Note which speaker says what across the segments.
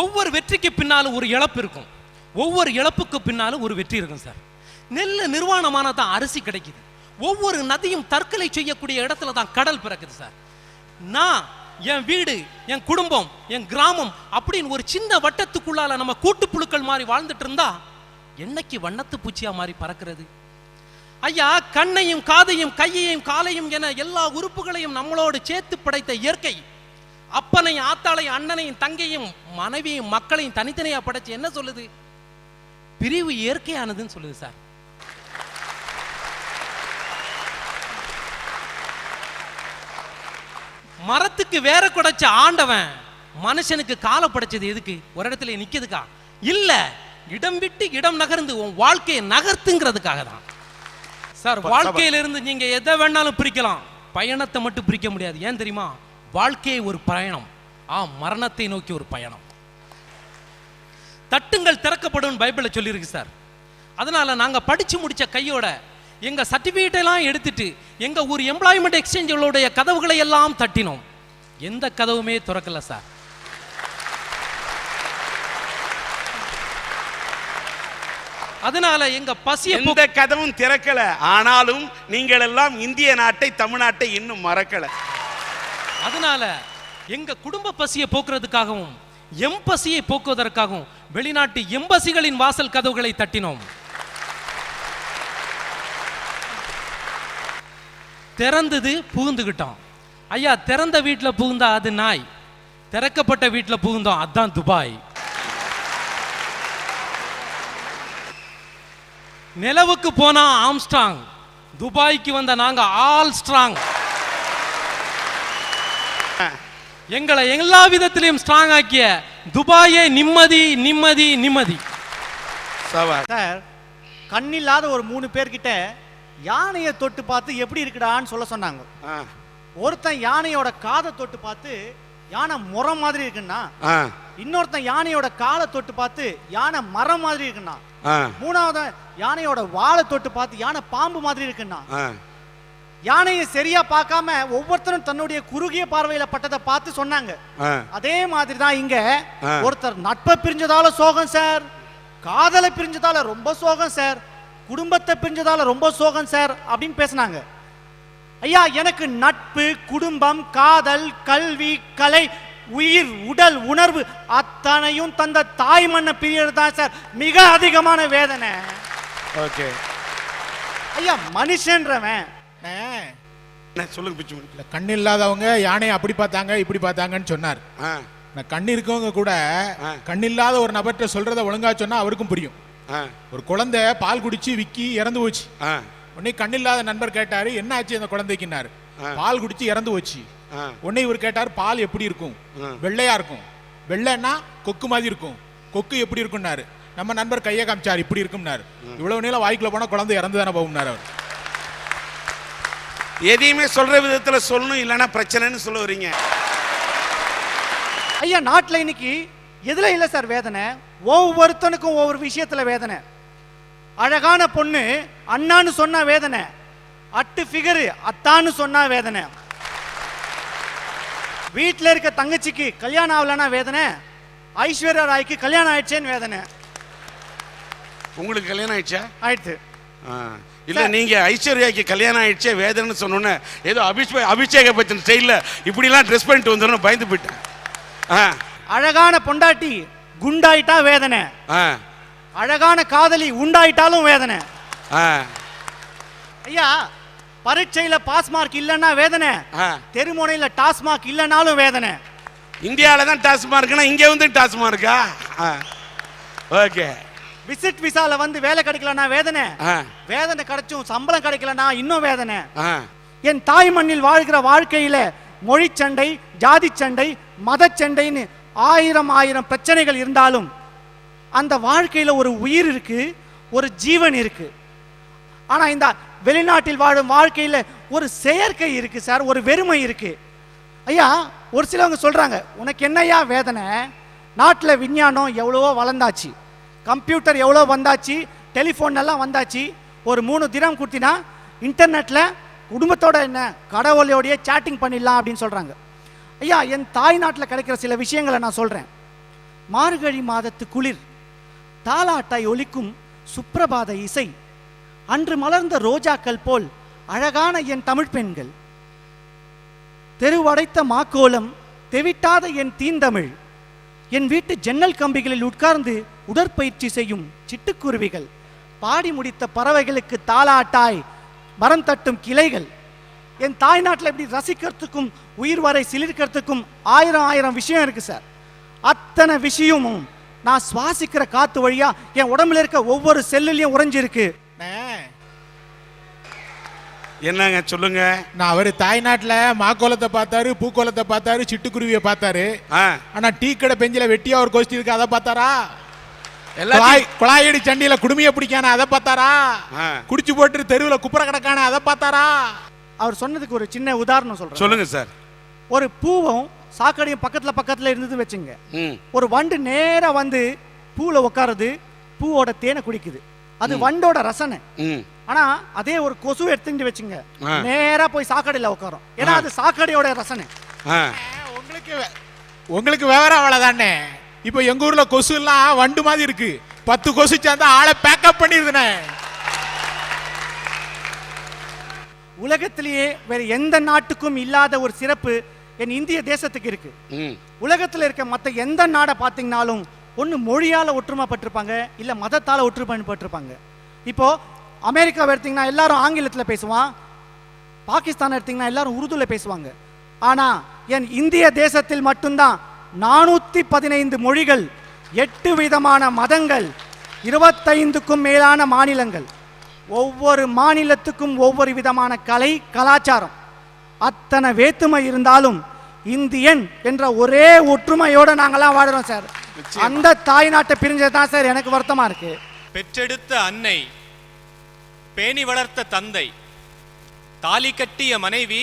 Speaker 1: ஒவ்வொரு வெற்றிக்கு பின்னாலும் ஒரு இழப்பு இருக்கும் ஒவ்வொரு இழப்புக்கு பின்னாலும் ஒரு வெற்றி இருக்கும் சார் நெல் நிர்வாணமான தான் அரிசி கிடைக்குது ஒவ்வொரு நதியும் தற்கொலை செய்யக்கூடிய இடத்துல தான் கடல் பிறக்குது சார் நான் என் வீடு என் குடும்பம் என் கிராமம் அப்படின்னு ஒரு சின்ன வட்டத்துக்குள்ளால நம்ம கூட்டு புழுக்கள் மாதிரி வாழ்ந்துட்டு இருந்தா என்னைக்கு வண்ணத்து பூச்சியா மாதிரி பறக்கிறது ஐயா கண்ணையும் காதையும் கையையும் காலையும் என எல்லா உறுப்புகளையும் நம்மளோடு சேர்த்து படைத்த இயற்கை அப்பனை ஆத்தாளை அண்ணனையும் தங்கையும் மனைவியும் மக்களையும் தனித்தனியாக படைச்சு என்ன சொல்லுது பிரிவு இயற்கையானதுன்னு சொல்லுது சார் மரத்துக்கு வேற குடைச்ச ஆண்டவன் மனுஷனுக்கு காலை படைச்சது எதுக்கு ஒரு இடத்துல நிக்கிறதுக்கா இல்ல இடம் விட்டு இடம் நகர்ந்து உன் வாழ்க்கையை நகர்த்துங்கிறதுக்காக தான் சார் வாழ்க்கையிலிருந்து நீங்க எதை வேணாலும் பிரிக்கலாம் பயணத்தை மட்டும் பிரிக்க முடியாது ஏன் தெரியுமா வாழ்க்கையை ஒரு பயணம் ஆ மரணத்தை நோக்கி ஒரு பயணம் தட்டுங்கள் திறக்கப்படும் பைபிளை சொல்லியிருக்கு சார் அதனால் நாங்கள் படித்து முடித்த கையோட எங்கள் சர்டிஃபிகேட்டெல்லாம் எடுத்துட்டு எங்கள் ஊர் எம்ப்ளாய்மெண்ட் எக்ஸ்சேஞ்சுகளுடைய கதவுகளை எல்லாம் தட்டினோம் எந்த கதவுமே திறக்கல சார் அதனால எங்க பசிய
Speaker 2: எந்த கதவும் திறக்கல ஆனாலும் நீங்கள் எல்லாம் இந்திய நாட்டை தமிழ்நாட்டை இன்னும் மறக்கலை
Speaker 1: அதனால எங்க குடும்ப பசியை போக்குறதுக்காகவும் எம் பசியை போக்குவதற்காகவும் வெளிநாட்டு எம்பசிகளின் வாசல் கதவுகளை தட்டினோம் திறந்தது புகுந்துக்கிட்டோம் ஐயா திறந்த வீட்டில் புகுந்தா அது நாய் திறக்கப்பட்ட வீட்டில் புகுந்தோம் அதுதான் துபாய் நிலவுக்கு போனா ஆம்ஸ்ட்ராங் துபாய்க்கு வந்த நாங்க ஆல் ஸ்ட்ராங் எங்களை எல்லா விதத்திலையும் ஸ்ட்ராங் ஆக்கிய துபாயே நிம்மதி நிம்மதி நிம்மதி சார் கண்ணில்லாத ஒரு மூணு பேர்கிட்ட யானையை தொட்டு பார்த்து எப்படி இருக்குடான்னு சொல்ல சொன்னாங்க ஒருத்தன் யானையோட காதை தொட்டு பார்த்து யானை முறம் மாதிரி இருக்குன்னா இன்னொருத்தன் யானையோட காலை தொட்டு பார்த்து யானை மரம் மாதிரி இருக்குன்னா மூணாவது யானையோட வாழை தொட்டு பார்த்து யானை பாம்பு மாதிரி இருக்குன்னா யானையை சரியா பார்க்காம ஒவ்வொருத்தரும் தன்னுடைய குறுகிய பார்வையில பட்டதை பார்த்து சொன்னாங்க அதே மாதிரி தான் இங்க ஒருத்தர் நட்பை பிரிஞ்சதால சோகம் சார் காதலை பிரிஞ்சதால ரொம்ப சோகம் சார் குடும்பத்தை பிரிஞ்சதால ரொம்ப சோகம் சார் அப்படின்னு பேசினாங்க ஐயா எனக்கு நட்பு குடும்பம் காதல் கல்வி கலை உயிர் உடல் உணர்வு அத்தனையும் தந்த தாய் மண்ணை பிரியறது தான் சார் மிக அதிகமான வேதனை ஓகே ஐயா மனுஷன்றவன்
Speaker 2: சொல்லுங்க பிச்சு
Speaker 1: கண் இல்லாதவங்க யானையை அப்படி பார்த்தாங்க இப்படி பார்த்தாங்கன்னு சொன்னார் கண் இருக்கவங்க கூட கண் இல்லாத ஒரு நபர்கிட்ட சொல்றத ஒழுங்கா சொன்னா அவருக்கும் புரியும் ஒரு குழந்தை பால் குடிச்சு விக்கி இறந்து போச்சு உடனே கண் இல்லாத நண்பர் கேட்டாரு என்ன ஆச்சு அந்த குழந்தைக்குன்னாரு பால் குடிச்சு இறந்து போச்சு உடனே இவர் கேட்டார் பால் எப்படி இருக்கும் வெள்ளையா இருக்கும் வெள்ளைன்னா கொக்கு மாதிரி இருக்கும் கொக்கு எப்படி இருக்கும்னாரு நம்ம நண்பர் கையை காமிச்சார் இப்படி இருக்கும்னாரு இவ்வளவு நேரம் வாய்க்குள்ள போனா குழந்தை இறந்து தானே போகும்னாரு அவர்
Speaker 2: எதையுமே சொல்ற விதத்தில் சொல்லணும் இல்லைன்னா பிரச்சனைன்னு சொல்ல வரீங்க
Speaker 1: ஐயா நாட்டில் இன்னைக்கு எதுல இல்லை சார் வேதனை ஒவ்வொருத்தனுக்கும் ஒவ்வொரு விஷயத்துல வேதனை அழகான பொண்ணு அண்ணான்னு சொன்னா வேதனை அட்டு ஃபிகரு அத்தான்னு சொன்னா வேதனை வீட்டில் இருக்க தங்கச்சிக்கு கல்யாணம் ஆகலன்னா வேதனை ஐஸ்வர்யா ராய்க்கு கல்யாணம் ஆயிடுச்சேன்னு வேதனை
Speaker 2: உங்களுக்கு கல்யாணம் ஆயிடுச்சா ஆயிடுச்சு இல்லை நீங்கள் ஐஸ்வர்யாக்கு கல்யாணம் ஆயிடுச்சே வேதனைன்னு சொன்னோன்னே ஏதோ அபிஷே அபிஷேக பச்சன் இப்படி இப்படிலாம் ட்ரெஸ் பண்ணிட்டு வந்துடும் பயந்து போயிட்டேன்
Speaker 1: ஆ அழகான பொண்டாட்டி குண்டாயிட்டா வேதனை ஆ அழகான காதலி உண்டாயிட்டாலும் வேதனை ஆ ஐயா பரீட்சையில பாஸ் மார்க் இல்லைன்னா வேதனை ஆ. தெருமுனையில டாஸ்மார்க் இல்லைனாலும் வேதனை
Speaker 2: இந்தியாவில தான் டாஸ்மார்க்னா இங்கே வந்து டாஸ்மார்க்கா ஓகே
Speaker 1: விசிட் விசால வந்து வேலை கிடைக்கலனா வேதனை வேதனை கிடைச்சும் சம்பளம் கிடைக்கலனா இன்னும் வேதனை என் தாய் மண்ணில் வாழ்கிற வாழ்க்கையில மொழி சண்டை ஜாதி சண்டை மத சண்டைன்னு ஆயிரம் ஆயிரம் பிரச்சனைகள் இருந்தாலும் அந்த வாழ்க்கையில ஒரு உயிர் இருக்கு ஒரு ஜீவன் இருக்கு ஆனா இந்த வெளிநாட்டில் வாழும் வாழ்க்கையில ஒரு செயற்கை இருக்கு சார் ஒரு வெறுமை இருக்கு ஐயா ஒரு சிலவங்க சொல்றாங்க உனக்கு என்னையா வேதனை நாட்டில் விஞ்ஞானம் எவ்வளவோ வளர்ந்தாச்சு கம்ப்யூட்டர் எவ்வளோ வந்தாச்சு டெலிஃபோன் எல்லாம் வந்தாச்சு ஒரு மூணு தினம் கொடுத்தினா இன்டர்நெட்டில் குடும்பத்தோட என்ன கடவுளையோடைய சேட்டிங் பண்ணிடலாம் அப்படின்னு சொல்கிறாங்க ஐயா என் தாய்நாட்டில் கிடைக்கிற சில விஷயங்களை நான் சொல்கிறேன் மார்கழி மாதத்து குளிர் தாலாட்டாய் ஒலிக்கும் சுப்பிரபாத இசை அன்று மலர்ந்த ரோஜாக்கள் போல் அழகான என் தமிழ் பெண்கள் தெருவடைத்த மாக்கோலம் தெவிட்டாத என் தீந்தமிழ் என் வீட்டு ஜன்னல் கம்பிகளில் உட்கார்ந்து உடற்பயிற்சி செய்யும் சிட்டுக்குருவிகள் பாடி முடித்த பறவைகளுக்கு தாளாட்டாய் மரம் தட்டும் கிளைகள் என் தாய்நாட்டில் எப்படி ரசிக்கிறதுக்கும் உயிர் வரை சிலிர்க்கிறதுக்கும் ஆயிரம் ஆயிரம் விஷயம் இருக்குது சார் அத்தனை விஷயமும் நான் சுவாசிக்கிற காற்று வழியாக என் உடம்புல இருக்க ஒவ்வொரு செல்லுலையும் உறைஞ்சிருக்கு
Speaker 2: என்னங்க சொல்லுங்க
Speaker 1: நான் அவர் தாய்நாட்டில் மாக்கோலத்தை பார்த்தாரு பூக்கோலத்தை பார்த்தாரு சிட்டுக்குருவியை பார்த்தாரு ஆனால் டீ கடை பெஞ்சில் வெட்டியாக ஒரு கோஷ்டி இருக்கு அதை பார்த்தாரா குழாயடி சண்டியில குடுமைய பிடிக்கான அதை பார்த்தாரா குடிச்சு போட்டு தெருவுல குப்புற கிடக்கான அதை பார்த்தாரா அவர் சொன்னதுக்கு ஒரு சின்ன உதாரணம் சொல்றேன் சொல்லுங்க சார் ஒரு பூவும் சாக்கடையும் பக்கத்துல பக்கத்துல இருந்தது வச்சுங்க ஒரு வண்டு நேரா வந்து பூல உட்காருது பூவோட தேனை குடிக்குது அது வண்டோட ரசனை ஆனா அதே ஒரு கொசு எடுத்துட்டு வச்சுங்க நேரா போய் சாக்கடையில உட்காரும் ஏன்னா அது சாக்கடையோட ரசனை
Speaker 2: உங்களுக்கு உங்களுக்கு விவரம் அவ்வளவுதானே இப்போ ஊர்ல கொசு எல்லாம் வண்டு மாதிரி இருக்கு பத்து கொசு சேர்ந்தா ஆளை பேக்கப் பண்ணிடுதுனே
Speaker 1: உலகத்திலேயே வேற எந்த நாட்டுக்கும் இல்லாத ஒரு சிறப்பு என் இந்திய தேசத்துக்கு இருக்கு உலகத்துல இருக்க மத்த எந்த நாடை பார்த்தீங்கனாலும் ஒற்றுமா பட்டிருப்பாங்க இல்ல மதத்தால ஒற்றுமை பட்டிருப்பாங்க இப்போ அமெரிக்காவை எடுத்தீங்கன்னா எல்லாரும் ஆங்கிலத்துல பேசுவான் பாகிஸ்தான் எடுத்தீங்கன்னா எல்லாரும் உருதுல பேசுவாங்க ஆனா என் இந்திய தேசத்தில் மட்டும்தான் நானூற்றி பதினைந்து மொழிகள் எட்டு விதமான மதங்கள் இருபத்தைந்துக்கும் மேலான மாநிலங்கள் ஒவ்வொரு மாநிலத்துக்கும் ஒவ்வொரு விதமான கலை கலாச்சாரம் அத்தனை வேற்றுமை இருந்தாலும் இந்தியன் என்ற ஒரே ஒற்றுமையோடு நாங்கள்லாம் வாடுறோம் சார் அந்த தாய் நாட்டை பிரிஞ்சது தான் சார் எனக்கு வருத்தமாக இருக்கு
Speaker 2: பெற்றெடுத்த அன்னை பேணி வளர்த்த தந்தை தாலி கட்டிய மனைவி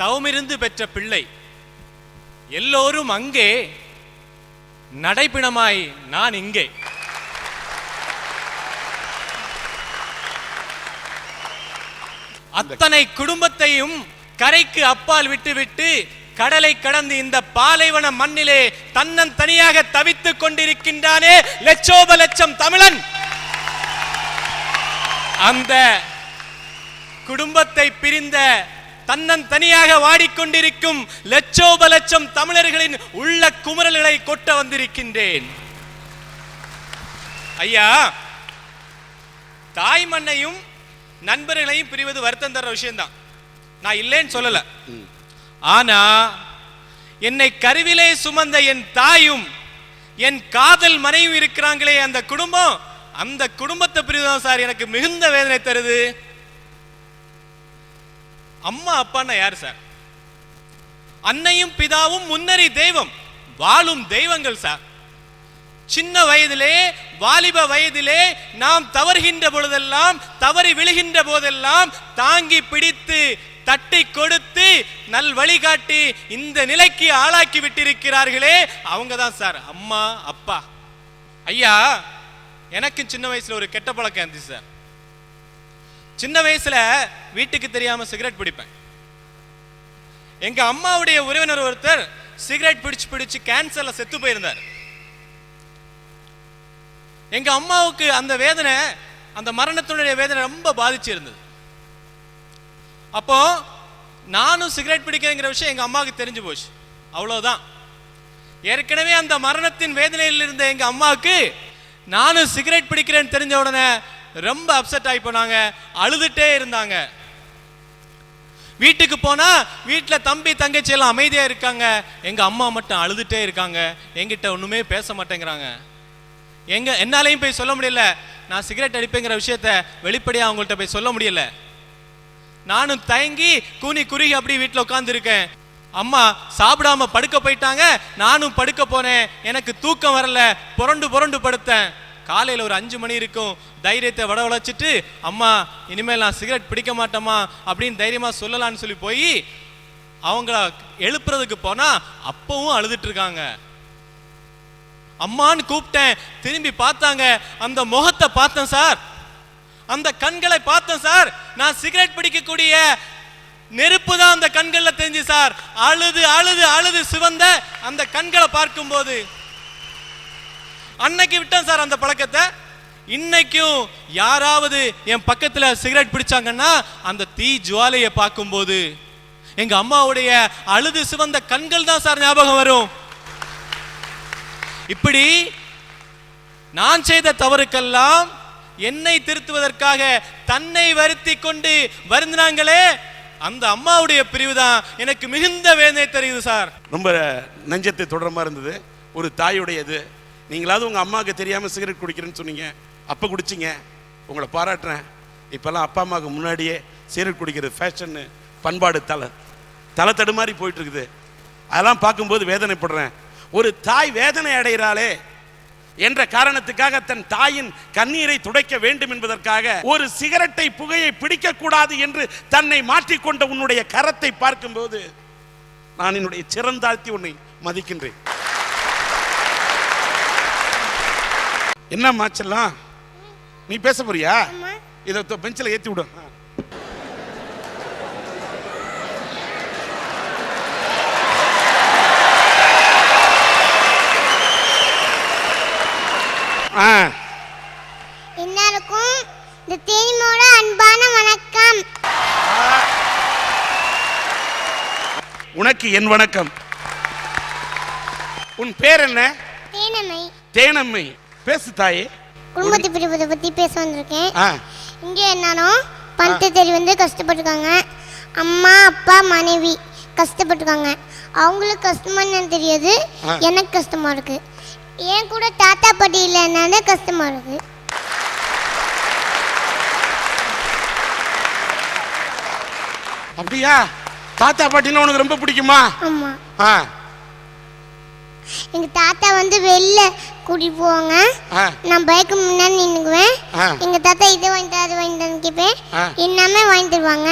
Speaker 2: தவமிருந்து பெற்ற பிள்ளை எல்லோரும் அங்கே நடைபிணமாய் நான் இங்கே அத்தனை குடும்பத்தையும் கரைக்கு அப்பால் விட்டுவிட்டு கடலை கடந்து இந்த பாலைவன மண்ணிலே தன்னன் தனியாக தவித்துக் கொண்டிருக்கின்றானே லட்சோப லட்சம் தமிழன் அந்த குடும்பத்தை பிரிந்த தன்னன் தனியாக வாடிக்கொண்டிருக்கும் லட்சோப லட்சம் தமிழர்களின் உள்ள குமரல்களை கொட்ட வந்திருக்கின்றேன் ஐயா தாய் மண்ணையும் நண்பர்களையும் பிரிவது வருத்தம் தர விஷயம்தான் நான் இல்லைன்னு சொல்லல ஆனா என்னை கருவிலே சுமந்த என் தாயும் என் காதல் மனைவி இருக்கிறாங்களே அந்த குடும்பம் அந்த குடும்பத்தை பிரிவுதான் சார் எனக்கு மிகுந்த வேதனை தருது அம்மா அப்பான்னா யார் சார் அன்னையும் பிதாவும் முன்னறி தெய்வம் வாழும் தெய்வங்கள் சார் சின்ன வயதிலே வாலிப வயதிலே நாம் தவறுகின்ற பொழுதெல்லாம் தவறி விழுகின்ற போதெல்லாம் தாங்கி பிடித்து தட்டி கொடுத்து நல் வழிகாட்டி இந்த நிலைக்கு ஆளாக்கி விட்டிருக்கிறார்களே அவங்க தான் சார் அம்மா அப்பா ஐயா எனக்கு சின்ன வயசுல ஒரு கெட்ட பழக்கம் இருந்துச்சு சார் சின்ன வயசுல வீட்டுக்கு தெரியாம சிகரெட் பிடிப்பேன் எங்க அம்மாவுடைய உறவினர் ஒருத்தர் சிகரெட் பிடிச்சு பிடிச்சு கேன்சர்ல செத்து போயிருந்தார் எங்க அம்மாவுக்கு அந்த வேதனை அந்த மரணத்தினுடைய வேதனை ரொம்ப பாதிச்சு இருந்தது அப்போ நானும் சிகரெட் பிடிக்கிறேங்கிற விஷயம் எங்க அம்மாவுக்கு தெரிஞ்சு போச்சு அவ்வளவுதான் ஏற்கனவே அந்த மரணத்தின் வேதனையில் இருந்த எங்க அம்மாவுக்கு நானும் சிகரெட் பிடிக்கிறேன்னு தெரிஞ்ச உடனே ரொம்ப அப்செட் ஆகி போனாங்க அழுதுட்டே இருந்தாங்க வீட்டுக்கு போனால் வீட்டில் தம்பி தங்கச்சி எல்லாம் அமைதியாக இருக்காங்க எங்கள் அம்மா மட்டும் அழுதுகிட்டே இருக்காங்க எங்கிட்ட ஒன்றுமே பேச மாட்டேங்கிறாங்க எங்க என்னாலையும் போய் சொல்ல முடியல நான் சிகரெட் அடிப்பேங்கிற விஷயத்த வெளிப்படையாக அவங்கள்ட்ட போய் சொல்ல முடியல நானும் தயங்கி கூனி குறுகி அப்படி வீட்டில் உட்காந்துருக்கேன் அம்மா சாப்பிடாம படுக்க போயிட்டாங்க நானும் படுக்க போனேன் எனக்கு தூக்கம் வரல புரண்டு புரண்டு படுத்தேன் காலையில் ஒரு அஞ்சு மணி இருக்கும் தைரியத்தை வட வளைச்சிட்டு அம்மா இனிமேல் நான் சிகரெட் பிடிக்க மாட்டோமா அப்படின்னு தைரியமாக சொல்லலான்னு சொல்லி போய் அவங்கள எழுப்புறதுக்கு போனால் அப்பவும் அழுதுட்டு இருக்காங்க அம்மான்னு கூப்பிட்டேன் திரும்பி பார்த்தாங்க அந்த முகத்தை பார்த்தேன் சார் அந்த கண்களை பார்த்தேன் சார் நான் சிகரெட் பிடிக்கக்கூடிய நெருப்பு தான் அந்த கண்களில் தெரிஞ்சு சார் அழுது அழுது அழுது சிவந்த அந்த கண்களை பார்க்கும்போது அன்னைக்கு விட்டேன் சார் அந்த பழக்கத்தை இன்னைக்கும் யாராவது என் பக்கத்தில் சிகரெட் பிடிச்சாங்கன்னா அந்த தீ ஜுவாலையை பார்க்கும்போது எங்க அம்மாவுடைய அழுது சிவந்த கண்கள் தான் சார் ஞாபகம் வரும் இப்படி நான் செய்த தவறுக்கெல்லாம் என்னை திருத்துவதற்காக தன்னை வருத்தி கொண்டு வருந்தினாங்களே அந்த அம்மாவுடைய பிரிவு தான் எனக்கு மிகுந்த வேதனை தெரியுது சார்
Speaker 1: ரொம்ப நெஞ்சத்தை தொடர்மா இருந்தது ஒரு தாயுடைய இது நீங்களாவது உங்கள் அம்மாவுக்கு தெரியாமல் சிகரெட் குடிக்கிறேன்னு சொன்னீங்க அப்போ குடிச்சிங்க உங்களை பாராட்டுறேன் இப்போல்லாம் அப்பா அம்மாவுக்கு முன்னாடியே சிகரெட் குடிக்கிறது ஃபேஷன்னு பண்பாடு தலை தலை தடுமாறி போயிட்டுருக்குது அதெல்லாம் பார்க்கும்போது வேதனைப்படுறேன் ஒரு தாய் வேதனை அடைகிறாளே என்ற காரணத்துக்காக தன் தாயின் கண்ணீரை துடைக்க வேண்டும் என்பதற்காக ஒரு சிகரெட்டை புகையை பிடிக்கக்கூடாது என்று தன்னை மாற்றிக்கொண்ட உன்னுடைய கரத்தை பார்க்கும்போது நான் என்னுடைய சிறந்தாழ்த்தி உன்னை மதிக்கின்றேன் என்ன மாச்செல்லாம் நீ பேச போறியா இதை பெஞ்சில் ஏற்றி விடும்
Speaker 3: வணக்கம்
Speaker 1: உனக்கு என் வணக்கம் உன் பேர் என்ன தேனம்மை தேனம்மை பேசு தாயே
Speaker 3: குடும்பத்தை பிரிவதை பற்றி பேச வந்திருக்கேன் இங்கே என்னாலும் பணத்தை தேடி வந்து கஷ்டப்பட்டுருக்காங்க அம்மா அப்பா மனைவி கஷ்டப்பட்டுருக்காங்க அவங்களுக்கு கஷ்டமா என்னன்னு தெரியாது எனக்கு கஷ்டமா இருக்கு என் கூட தாத்தா பாட்டி இல்லைன்னா கஷ்டமா இருக்கு
Speaker 1: அப்படியா தாத்தா பாட்டினா உனக்கு ரொம்ப பிடிக்குமா
Speaker 3: ஆமா ஆ எங்க தாத்தா வந்து வெளில குடி போங்க நான் பைக்கு முன்னாடி நின்னுக்குவேன் எங்க தாத்தா இது வாங்கி அது வாங்கிட்டு கேட்பேன் எல்லாமே வாங்கி தருவாங்க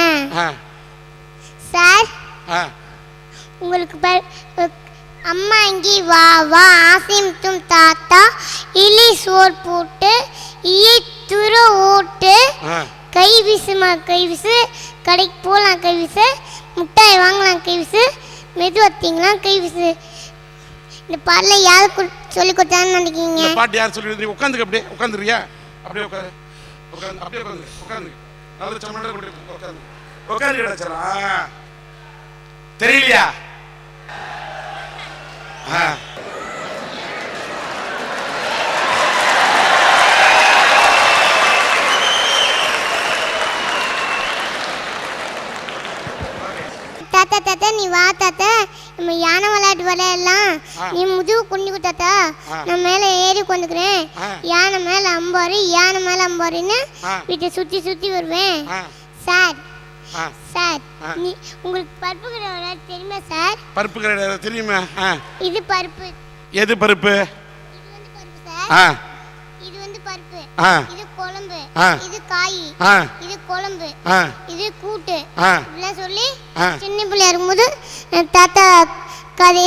Speaker 3: சார் உங்களுக்கு அம்மா இங்கே வா வா ஆசிமுத்தும் தாத்தா இலி சோர் போட்டு இயை துரு ஓட்டு கை வீசுமா கை வீசு கடைக்கு போகலாம் கை விசு மிட்டாய் வாங்கலாம் கை வீசு மெது வத்தீங்களா கை விசு இந்த பாடல யார் சொல்லி கொடுத்தான்னு நினைக்கிறீங்க
Speaker 1: பாட்டு யார் சொல்லி உட்காந்துக்க அப்படியே உட்காந்துருக்கியா அப்படியே உட்காந்து உட்காந்து அப்படியே உட்காந்து உட்காந்து நல்ல சமண்டை கொண்டு உட்காந்து உட்காந்து கிடச்சரா தெரியலையா
Speaker 3: தாத்தா தாத்தா நீ வா தாத்தா நம்ம யானை விளையாட்டு விளையாடலாம் நீ முதுகு குண்டி குட்டாத்தா நான் மேல ஏறி கொண்டுக்கிறேன் யானை மேல அம்பாரு யானை மேல அம்பாருன்னு வீட்டை சுத்தி சுத்தி வருவேன் சார் சார் நீ உங்களுக்கு பருப்பு கடை தெரியுமா சார்
Speaker 1: பருப்பு கடை தெரியுமா இது பருப்பு எது பருப்பு இது
Speaker 3: வந்து பருப்பு சார் இது வந்து பருப்பு இது குழம்பு இது காய் இது குழம்பு இது கூட்டு இதெல்லாம் சொல்லி சின்ன பிள்ளையா இருக்கும்போது தாத்தா கதை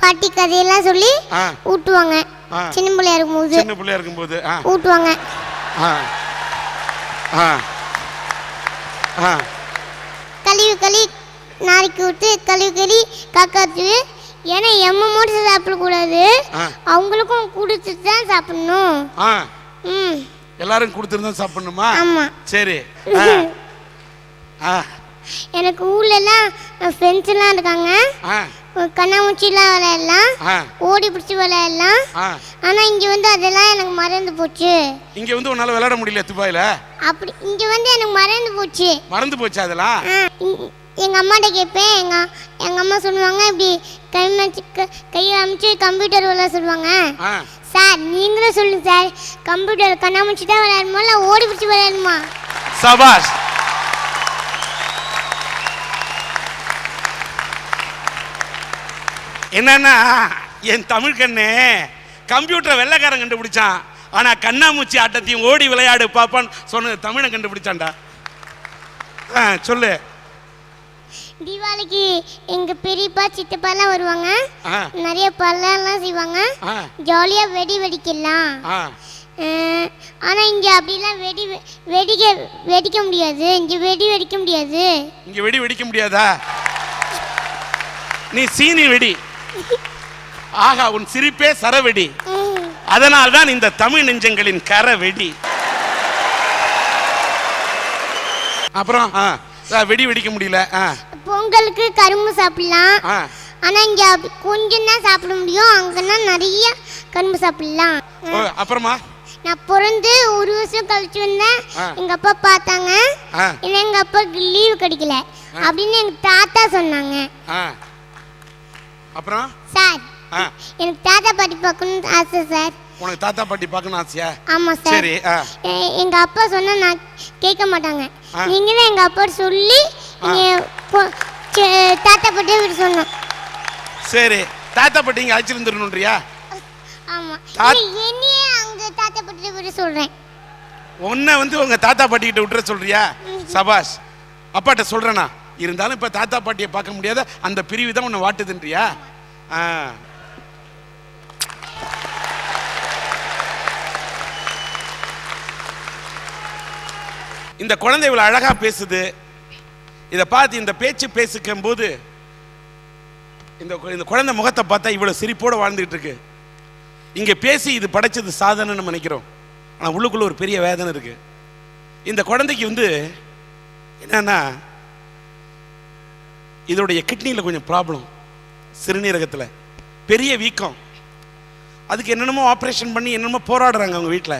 Speaker 3: பாட்டி கதையெல்லாம் சொல்லி ஊட்டுவாங்க சின்ன பிள்ளையா இருக்கும் இருக்கும்போது
Speaker 1: சின்ன பிள்ளையா போது
Speaker 3: ஊட்டுவாங்க கழுவி கழுவி நாளைக்கு விட்டு கழுவி கழுவி காக்காத்து ஏன்னா எம்ம மட்டும் சாப்பிடக்கூடாது அவங்களுக்கும் கொடுத்துட்டு தான் சாப்பிடணும் ம் எல்லாரும் கொடுத்துருந்தா சாப்பிடணுமா ஆமாம் சரி ஆ எனக்கு ஊர்லலாம் எல்லாம் இருக்காங்க கண்ணாமூச்சிலாம் விளையாடலாம் ஓடி பிடிச்சி விளையாடலாம் ஆனா இங்க வந்து அதெல்லாம் எனக்கு மறந்து போச்சு இங்க வந்து உன்னால விளையாட முடியல துபாயில அப்படி இங்க வந்து எனக்கு மறந்து போச்சு மறந்து போச்சு அதெல்லாம் எங்க அம்மாட்ட கேட்பேன் எங்க எங்க அம்மா சொல்லுவாங்க இப்படி கை கை அமைச்சு கம்ப்யூட்டர் விளையாட சொல்லுவாங்க சார் நீங்களும் சொல்லுங்க சார் கம்ப்யூட்டர் கண்ணாமூச்சி தான் விளையாடுமா இல்லை ஓடி பிடிச்சி விளையாடுமா சபாஷ் என்னன்னா என் தமிழ் கண்ணு கம்ப்யூட்டரை வெள்ளைக்காரன் கண்டுபிடிச்சான் ஆனால் கண்ணாமூச்சி ஆட்டத்தையும் ஓடி விளையாடு பாப்பான்னு சொன்னது தமிழை கண்டுபிடிச்சான்டா ஆ சொல்லு தீபாவளிக்கு எங்க பெரியப்பா சித்தப்பா எல்லாம் வருவாங்க நிறைய பல்லாம் செய்வாங்க ஜாலியா வெடி வெடிக்கலாம் ஆனா இங்க அப்படிலாம் வெடி வெடிக்க வெடிக்க முடியாது இங்க வெடி வெடிக்க முடியாது இங்க வெடி வெடிக்க முடியாதா நீ சீனி வெடி ஆகா உன் சிரிப்பே சரவெடி அதனால் தான் இந்த தமிழ் நெஞ்சங்களின் கரவெடி அப்புறம் வெடி வெடிக்க முடியல பொங்கலுக்கு கரும்பு சாப்பிடலாம் ஆனா இங்க கொஞ்சம் தான் சாப்பிட முடியும் அங்கெல்லாம் நிறைய கரும்பு சாப்பிடலாம் அப்புறமா நான் பிறந்து ஒரு வருஷம் கழிச்சு வந்தேன் எங்க அப்பா பார்த்தாங்க ஏன்னா எங்க அப்பா லீவு கிடைக்கல அப்படின்னு எங்க தாத்தா சொன்னாங்க அப்புறம் சார் எனக்கு தாத்தா பாட்டி பார்க்கணும்னு ஆசை சார் உனக்கு தாத்தா பாட்டி பார்க்கணும் ஆசையா ஆமா சார் சரி எங்க அப்பா சொன்னா நான் கேட்க மாட்டாங்க நீங்க தான் எங்க அப்பா சொல்லி தாத்தா பாட்டி விட்டு சொன்னோம் சரி தாத்தா பாட்டி இங்க அழைச்சிருந்துருணும்ன்றியா ஆமா என்னையே அங்க தாத்தா பாட்டி விட்டு சொல்றேன் உன்னை வந்து உங்க தாத்தா பாட்டி கிட்ட விட்டுற சொல்றியா சபாஷ் அப்பாட்ட சொல்றேனா இருந்தாலும் இப்போ தாத்தா பாட்டியை பார்க்க முடியாத அந்த பிரிவு தான் உன்னை வாட்டுதுன்றியா இந்த குழந்தை இவ்வளோ அழகாக பேசுது இதை பார்த்து இந்த பேச்சு பேசிக்கும் போது இந்த இந்த குழந்தை முகத்தை பார்த்தா இவ்வளோ சிரிப்போடு வாழ்ந்துகிட்டு இருக்கு இங்கே பேசி இது படைச்சது சாதனைன்னு நினைக்கிறோம் ஆனால் உள்ளுக்குள்ளே ஒரு பெரிய வேதனை இருக்குது இந்த குழந்தைக்கு வந்து என்னன்னா இதனுடைய கிட்னியில் கொஞ்சம் ப்ராப்ளம் சிறுநீரகத்தில் பெரிய வீக்கம் அதுக்கு என்னென்னமோ ஆப்ரேஷன் பண்ணி என்னென்னமோ போராடுறாங்க அவங்க வீட்டில்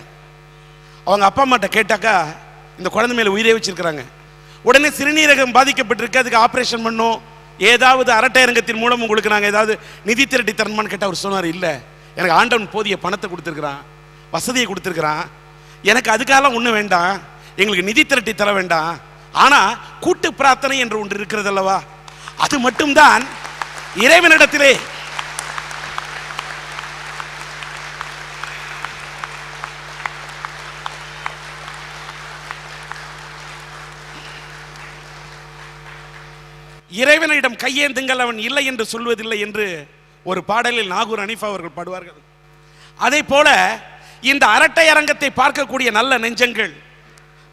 Speaker 3: அவங்க அப்பா அம்மாட்ட கேட்டாக்கா இந்த குழந்தை மேலே உயிரே வச்சுருக்கிறாங்க உடனே சிறுநீரகம் பாதிக்கப்பட்டிருக்கு அதுக்கு ஆப்ரேஷன் பண்ணும் ஏதாவது அரட்டையரங்கத்தின் மூலம் உங்களுக்கு நாங்கள் ஏதாவது நிதி திரட்டி தரணுமான்னு கேட்டால் அவர் சொன்னார் இல்லை எனக்கு ஆண்டவன் போதிய பணத்தை கொடுத்துருக்குறான் வசதியை கொடுத்துருக்குறான் எனக்கு அதுக்காகலாம் ஒன்றும் வேண்டாம் எங்களுக்கு நிதி திரட்டி தர வேண்டாம் ஆனால் கூட்டு பிரார்த்தனை என்று ஒன்று இருக்கிறது அல்லவா அது மட்டும்தான் இறைவனிடத்திலே இறைவனிடம் கையேந்துங்கள் அவன் இல்லை என்று சொல்வதில்லை என்று ஒரு பாடலில் நாகூர் அனிஃப் அவர்கள் பாடுவார்கள் அதே போல இந்த அரட்டை அரங்கத்தை பார்க்கக்கூடிய நல்ல நெஞ்சங்கள்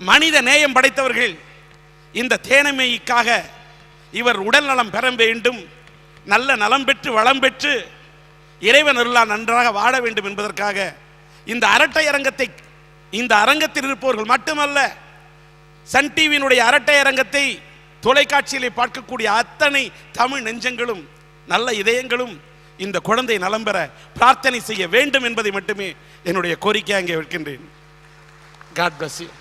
Speaker 3: மனித நேயம் படைத்தவர்கள் இந்த தேனமேய்க்காக இவர் உடல் நலம் பெற வேண்டும் நல்ல நலம் பெற்று வளம் பெற்று இறைவன் அருளா நன்றாக வாழ வேண்டும் என்பதற்காக இந்த அரட்டை அரங்கத்தை இந்த அரங்கத்தில் இருப்பவர்கள் மட்டுமல்ல சன் டிவியினுடைய அரட்டை அரங்கத்தை தொலைக்காட்சியிலே பார்க்கக்கூடிய அத்தனை தமிழ் நெஞ்சங்களும் நல்ல இதயங்களும் இந்த குழந்தை நலம் பெற பிரார்த்தனை செய்ய வேண்டும் என்பதை மட்டுமே என்னுடைய கோரிக்கை அங்கே வைக்கின்றேன் காட் பிளஸ் யூ